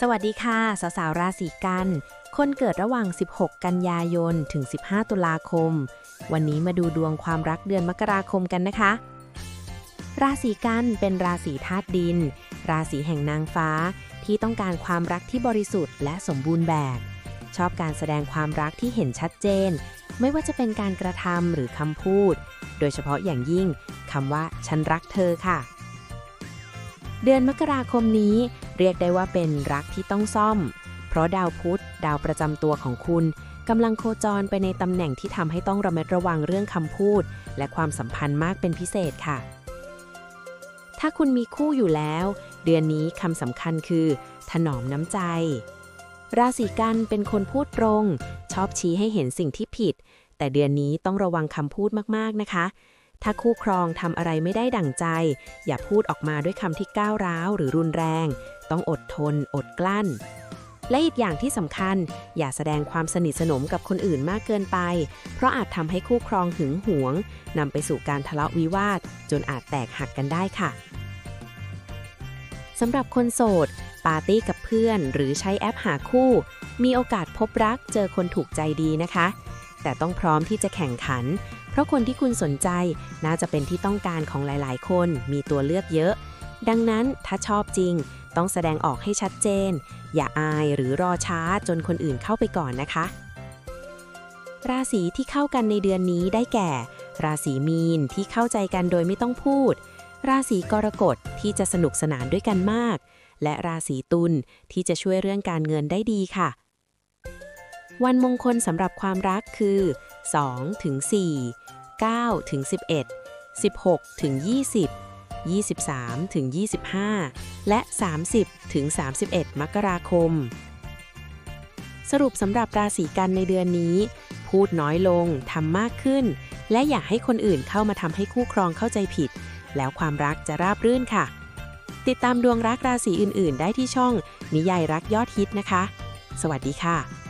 สวัสดีค่ะ สาวสาวราศีกัน คนเกิดระหว่าง 16 กันยายน ถึง 15 ตุลาคม วันนี้มาดูดวงความรักเดือนมกราคมกันนะคะ ราศีกันเป็นราศีธาตุดิน ราศีแห่งนางฟ้า ที่ต้องการความรักที่บริสุทธิ์และสมบูรณ์แบบ ชอบการแสดงความรักที่เห็นชัดเจน ไม่ว่าจะเป็นการกระทำหรือคำพูด โดยเฉพาะอย่างยิ่งคำว่า ฉันรักเธอค่ะ เดือนมกราคมนี้ เรียกได้ว่าเป็นรักที่ต้องซ่อม เพราะดาวพุธ ดาวประจำตัวของคุณกำลังโคจรไปในตำแหน่งที่ทำให้ต้องระมัดระวังเรื่องคำพูด และความสัมพันธ์มากเป็นพิเศษค่ะ ถ้าคุณมีคู่อยู่แล้ว เดือนนี้คำสำคัญคือ ถนอมน้ำใจ ราศีกันเป็นคนพูดตรง ชอบชี้ให้เห็นสิ่งที่ผิด แต่เดือนนี้ต้องระวังคำพูดมากๆนะคะ ถ้าคู่ครองทำอะไรไม่ได้ดั่งใจ อย่าพูดออกมาด้วยคำที่ก้าวร้าวหรือรุนแรง ต้องอดทน อดกลั้น และอีกอย่างที่สำคัญ อย่าแสดงความสนิทสนมกับคนอื่นมากเกินไป เพราะอาจทำให้คู่ครองหึงหวงนำไปสู่การทะเลาะวิวาท จนอาจแตกหักกันได้ค่ะสำหรับคนโสด ปาร์ตี้กับเพื่อน หรือใช้แอปหาคู่ มีโอกาสพบรักเจอคนถูกใจดีนะคะ แต่ต้องพร้อมที่จะแข่งขัน เพราะคนที่คุณสนใจน่าจะเป็นที่ต้องการของหลาย ๆ คน มีตัวเลือกเยอะ ดังนั้นถ้าชอบจริง ต้องแสดงออกให้ชัดเจน อย่าอายหรือรอช้าจนคนอื่นเข้าไปก่อนนะคะ ราศีที่เข้ากันในเดือนนี้ได้แก่ ราศีมีนที่เข้าใจกันโดยไม่ต้องพูด ราศีกรกฎที่จะสนุกสนานด้วยกันมาก และราศีตุลที่จะช่วยเรื่องการเงินได้ดีค่ะ วันมงคลสำหรับความรักคือ2ถึง4 9ถึง11 16ถึง20 23 ถึง 25 และ 30 ถึง 31 มกราคม สรุปสำหรับราศีกันในเดือนนี้ พูดน้อยลงทำมากขึ้น และอย่าให้คนอื่นเข้ามาทำให้คู่ครองเข้าใจผิด แล้วความรักจะราบรื่นค่ะ ติดตามดวงรักราศีอื่น ๆ ได้ที่ช่อง นิยายรักยอดฮิตนะคะ สวัสดีค่ะ